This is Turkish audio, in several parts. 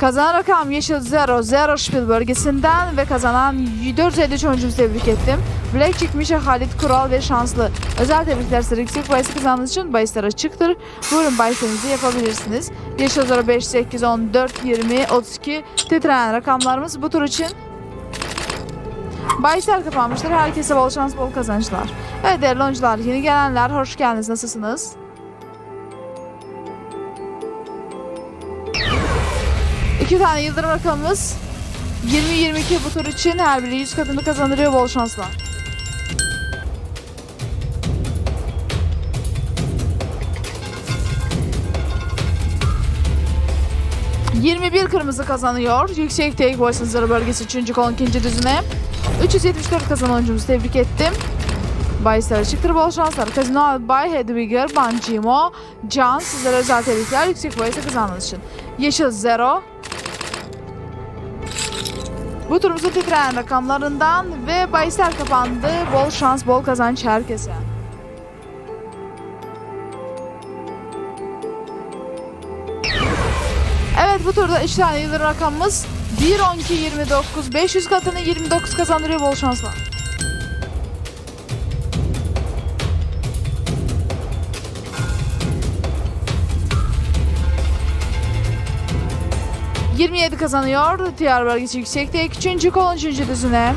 Kazanan rakam Yeşil Zero, Zero Şpil bölgesinden ve kazanan 453 oyuncumuzu tebrik ettim. Blackjack, Mişa, Halit, Kural ve Şanslı. Özel tebrikler size yüksek bahis kazandığınız için bahisler açıktır. Buyurun bahislerinizi yapabilirsiniz. Yeşil Zero 5, 8, 10, 4, 20, 32 titreyen rakamlarımız bu tur için Bahisler kapanmıştır. Herkese bol şans, bol kazançlar. Evet değerli oyuncular, yeni gelenler hoş geldiniz. Nasılsınız? İki tane yıldırım rakamımız 20-22 bu tur için her biri 100 katını kazandırıyor. Bol şanslar. ...21 kırmızı kazanıyor. Yüksek tek boy sınırı bölgesi 3. kolon 2. düzüne. 374 kazanan oyuncumuzu tebrik ettim. Bahisler açıktır bol şanslar. Kazino Bay Hedwiger, Banjimo, Can sizlere özel tebrikler yüksek bahise kazandığınız için. Yeşil Zero. Bu turumuzun titreyen rakamlarından ve bahisler kapandı. Bol şans, bol kazanç herkese. Evet bu turda 3 tane yıldırım rakamımız 1, 12, 29, 500 katını 29 kazandırıyor bol şanslar. ...27 kazanıyor. Diğer bölgesi yüksekte. 3. kol 13. düzüne.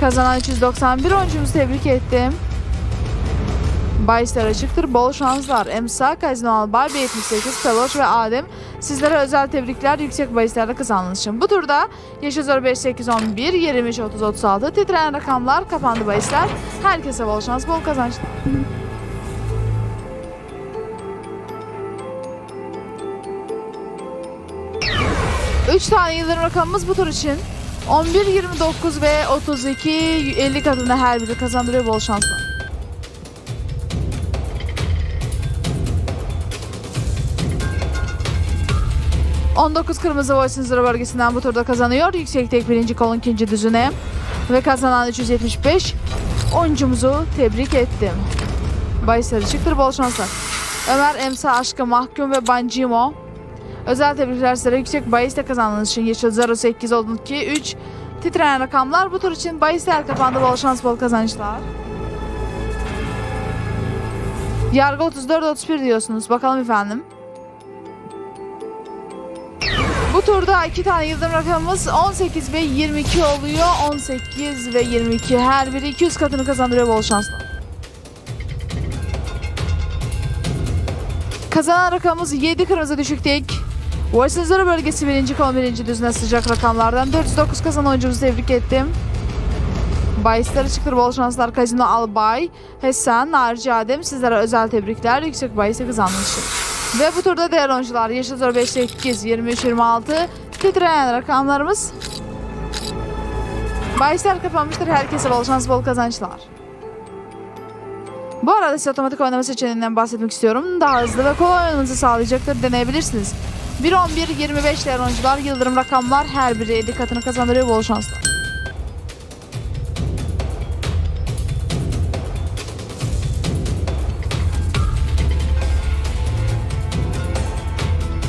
Kazanan 391 oyuncumuzu tebrik ettim. Bahisler açıktır. Bol şanslar. Emsa, Kazino Albay, B78, Peloş ve Adem sizlere özel tebrikler yüksek bahislerde kazandığınız için. Bu turda Yeşil Zor 5, 8, 11, 23, 30, 36 titreyen rakamlar kapandı bahisler. Herkese bol şans, bol kazançlar. Üç tane yıldırım rakamımız bu tur için. 11, 29 ve 32 50 katında her biri kazandırıyor bol şanslar. ...19 kırmızı Voice'in zırh bölgesinden bu turda kazanıyor. Yüksek tek birinci kolun ikinci düzüne. Ve kazanan 375 oyuncumuzu tebrik ettim. Bahisleri çıktır bol şanslar. Ömer, Emsa, Aşkı, Mahkum ve Bancimo. Özel tebrikler size yüksek bahisle kazandığınız için Yeşil 08 12 3 titreyen rakamlar. Bu tur için bahisler kapandı. Bol şans, bol kazançlar. Yargı 34-31 diyorsunuz. Bakalım efendim. Bu turda iki tane yıldırım rakamımız 18 ve 22 oluyor. 18 ve 22 her biri 200 katını kazandırıyor bol şanslar. Kazanan rakamımız 7 kırmızı düşük. Washington bölgesi 1. kol 1. düzine sıcak rakamlardan 409 kazanan oyuncumuzu tebrik ettim. Bahisleri çıktır bol şanslar Kazino Albay, Hessan, Narci Adem sizlere özel tebrikler yüksek bahise kazandığınız için. Ve bu turda diğer oyuncular Yeşil Zor 5, 8, 23, 26 titreyen rakamlarımız. Bahisler kapanmıştır. Herkese bol şans, bol kazançlar. Bu arada size otomatik oynama seçeneğinden bahsetmek istiyorum. Daha hızlı ve kolay oynamanızı sağlayacaktır. Deneyebilirsiniz. 1, 11, 25 diğer oyuncular yıldırım rakamlar her biri 50 katını kazandırıyor. Bol şanslar.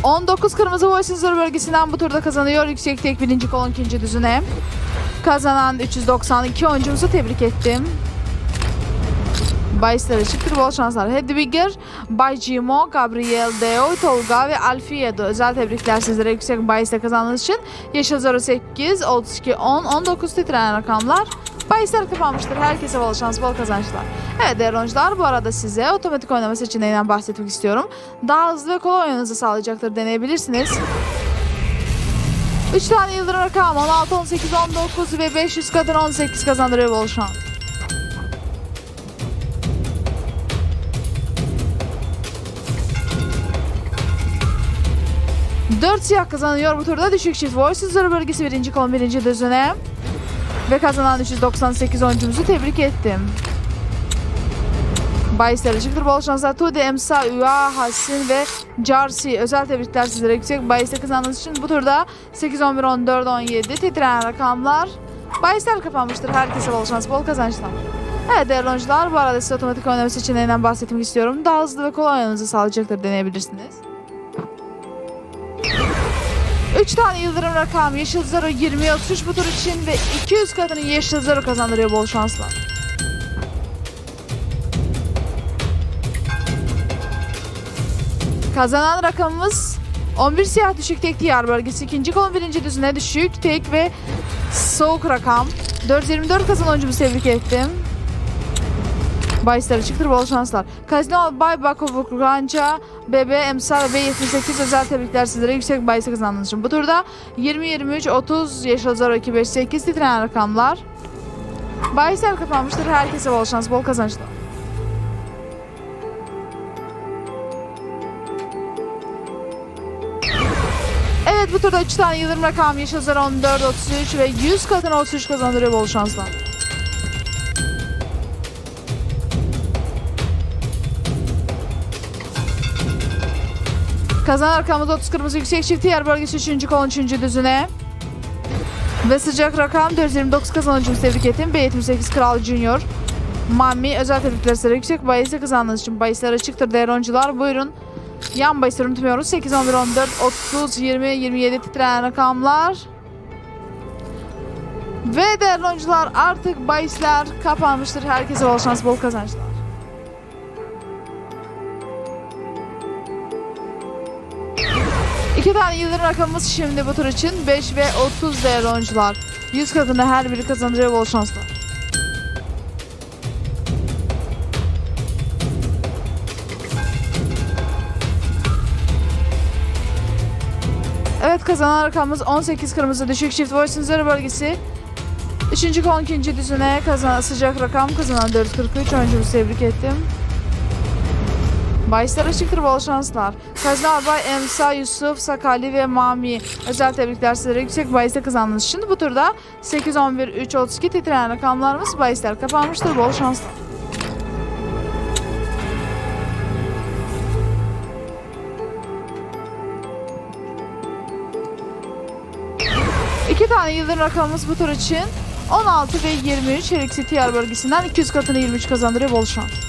...19 Kırmızı Voices bölgesinden bu turda kazanıyor. Yüksek tek birinci kolon ikinci düzüne. Kazanan 392 oyuncumuzu tebrik ettim. Bahisler çıktır bol şanslar. Hedwiger, Bay Gimo, Gabriel Deo, Tolga ve Alfiedo. Özel tebrikler sizlere yüksek bahisle kazandığınız için. Yeşil 08, 32, 10, 19 titreyen rakamlar. Bahisler kapanmıştır. Herkese bol şans, bol kazançlar. Evet değerli oyuncular bu arada size otomatik oynama seçeneğinden bahsetmek istiyorum. Daha hızlı ve kolay oynamanızı sağlayacaktır. Deneyebilirsiniz. 3 tane yıldırım rakam 16, 18, 19 ve 500 kadın 18 kazandırıyor bol şans. Dört siyah kazanıyor bu turda. Düşük çift Voices Zor bölgesi birinci kolon birinci düzüne. Ve kazanan 398 oyuncumuzu tebrik ettim. Bahisler çıktır. Bol şanslar. Tude, Emsa, Üa, Hasin ve Jarsi. Özel tebrikler sizlere yüksek bahiste kazandığınız için bu turda 8, 11, 14, 17 titreyen rakamlar. Bahisler kapanmıştır. Herkese bol şans, bol kazançlar. Evet değerli oyuncular bu arada size otomatik oynama seçeneğinden bahsetmek istiyorum. Daha hızlı ve kolay oynamanızı sağlayacaktır deneyebilirsiniz. 3 tane yıldırım rakam yeşil zero 20 33 bu tur için ve 200 katını yeşil zero kazandırıyor bol şanslar. Kazanan rakamımız 11 siyah düşük tek diyar bölgesi. ikinci kolun birinci düzüne düşük tek ve soğuk rakam. 424 kazanan oyuncumuzu tebrik ettim. Bahisleri çıktır bol şanslar. Kazino Bay Bakov Ranca, BB Emsal ve 78 özel tebrikler sizlere yüksek bahisi kazandığınız için. Bu turda 20, 23, 30, Yeşil Zor 2, 5, 8 titreyen rakamlar. Bahisler kapanmıştır. Herkese bol şans, bol kazançlar. Evet bu turda 3 tane yıldırım rakam Yeşil Zor 14, 33 ve 100 katına 33 kazandırıyor bol şanslar. Kazanan rakamımız 30 kırmızı yüksek çift yer bölgesi 3. kolun 3. düzüne. Ve sıcak rakam 429 kazanan tebrik ettim. B78 Kral Junior. Mami özel tebrikler yüksek bahisi kazandığınız için bahisler açıktır değerli oyuncular. Buyurun. Yan bahisleri unutmuyoruz. 8, 11, 14, 30, 20, 27 titreyen rakamlar. Ve değerli oyuncular artık bahisler kapanmıştır. Herkese bol şans, bol kazançlar. İki tane yıldırım rakamımız şimdi bu tur için 5 ve 30 değerli oyuncular. 100 katını her biri kazandırıyor bol şanslar. Evet kazanan rakamımız 18 kırmızı düşük çift voice üzeri bölgesi. Üçüncü kon ikinci düzüne kazanan sıcak rakam kazanan 443 oyuncumuzu tebrik ettim. Bahisler açıktır bol şanslar. Kazna Albay, Emsa, Yusuf, Sakali ve Mami özel tebrikler sizlere yüksek bahiste kazandınız. Şimdi bu turda 8, 11, 3, 32 titreyen rakamlarımız bahisler kapanmıştır bol şanslar. İki tane yıldırım rakamımız bu tur için 16 ve 23 her ikisi TR bölgesinden 200 katını 23 kazandırıyor bol şans.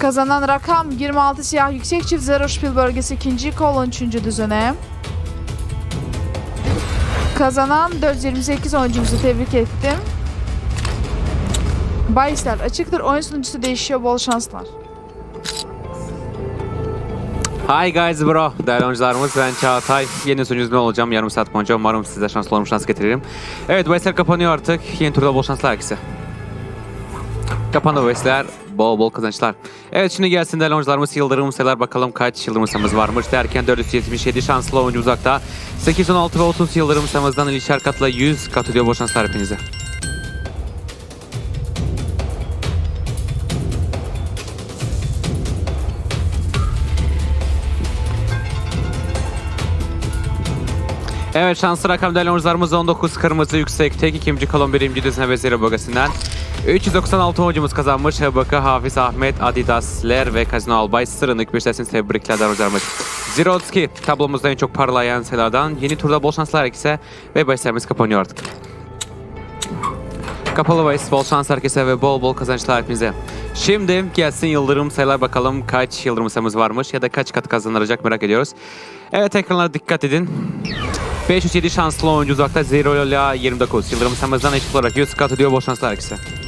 Kazanan rakam 26 siyah yüksek çift zero şpil bölgesi ikinci kolon üçüncü düzene. Kazanan 428 oyuncumuzu tebrik ettim. Bahisler açıktır. Oyun sunucusu değişiyor. Bol şanslar. Hi guys bro. Değerli oyuncularımız ben Çağatay. Yeni sunucunuz olacağım. Yarım saat boyunca umarım size şanslı olmuş şans getiririm. Evet bahisler kapanıyor artık. Yeni turda bol şanslar herkese. Kapandı bahisler. Bol bol kazançlar. Evet şimdi gelsin değerli oyuncularımız yıldırım sayılar bakalım kaç yıldırım sayımız varmış derken 477 şanslı oyuncu uzakta. 8, 16 ve 30 yıldırım sayımızdan ilişer katla 100 kat ödüyor bol şanslar hepinize. Evet şanslı rakam değerli oyuncularımız 19 kırmızı yüksek tek ikinci kolon birinci düzine ve zero bölgesinden 396 oyuncumuz kazanmış. Hebaka, Hafiz Ahmet, Adidasler ve Kazino Albay sırınık sesiniz tebrikler. Zero 32 tablomuzda en çok parlayan sayılardan yeni turda bol şanslar herkese ve bahislerimiz kapanıyor artık. Kapalı bahis, bol şans herkese ve bol bol kazançlar hepinize. Şimdi gelsin yıldırım sayılar bakalım kaç yıldırım sayımız varmış ya da kaç kat kazanılacak merak ediyoruz. Evet ekranlara dikkat edin. 507 şanslı oyuncu uzakta 0 ile 29. Yıldırım sayımızdan eşit olarak 100 kat ödüyor. Bol şanslar herkese.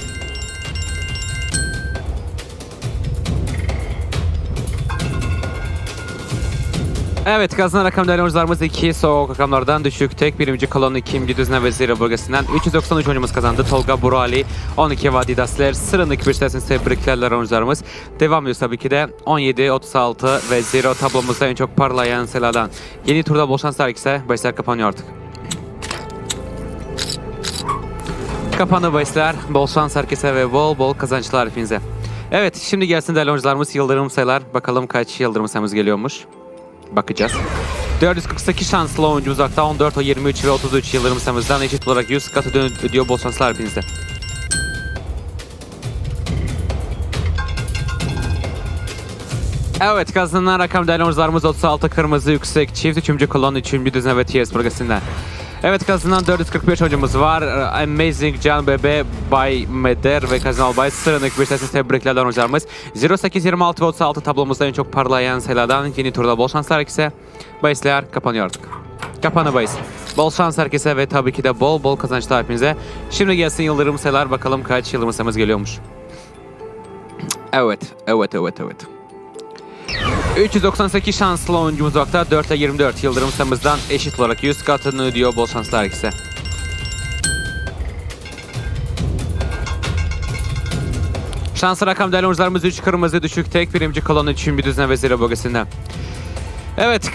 Evet kazanan rakam değerli oyuncularımız 2 soğuk rakamlardan düşük. Tek birinci kolon 2. düzine ve zero bölgesinden 393 oyuncumuz kazandı. Tolga Burali 12 Vadidasler sırındaki bir sesiniz tebriklerler oyuncularımız. Devam ediyoruz tabii ki de 17, 36 ve zero tablomuzda en çok parlayan sayılardan. Yeni turda bol şanslar herkese. Bahisler kapanıyor artık. Kapandı bahisler. Bol şans herkese ve bol bol kazançlar hepinize. Evet şimdi gelsin değerli oyuncularımız yıldırım sayılar. Bakalım kaç yıldırım sayımız geliyormuş. Bakacağız. 448 şanslı oyuncu uzakta 14, o 23 ve 33 yıldırım sayımızdan eşit olarak 100 kat ödü- ödüyor bol şanslar hepinize. Evet kazanan rakam değerli oyuncularımız 36 kırmızı yüksek çift 3. kolon 3. düzine ve TS bölgesinden. Evet kazanan 445 oyuncumuz var. Amazing Can Bebe, Bay Meder ve Kazanal Bay sıranık bir sesiniz tebrikler oyuncularımız. 08, 26 ve 36 tablomuzda en çok parlayan sayılardan yeni turda bol şanslar herkese. Bahisler kapanıyor artık. Kapanı bahis. Bol şans herkese ve tabii ki de bol bol kazançlar hepinize. Şimdi gelsin yıldırım sayılar bakalım kaç yıldırım geliyormuş. Evet, evet, evet, evet. 398 şanslı oyuncumuz vakta 4 ile 24 yıldırım sayımızdan eşit olarak 100 katını ödüyor. Bol şanslar herkese. Şanslı rakam değerli oyuncularımız 3 kırmızı düşük tek birimci kolonu için bir düzene ve zira bölgesinden. Evet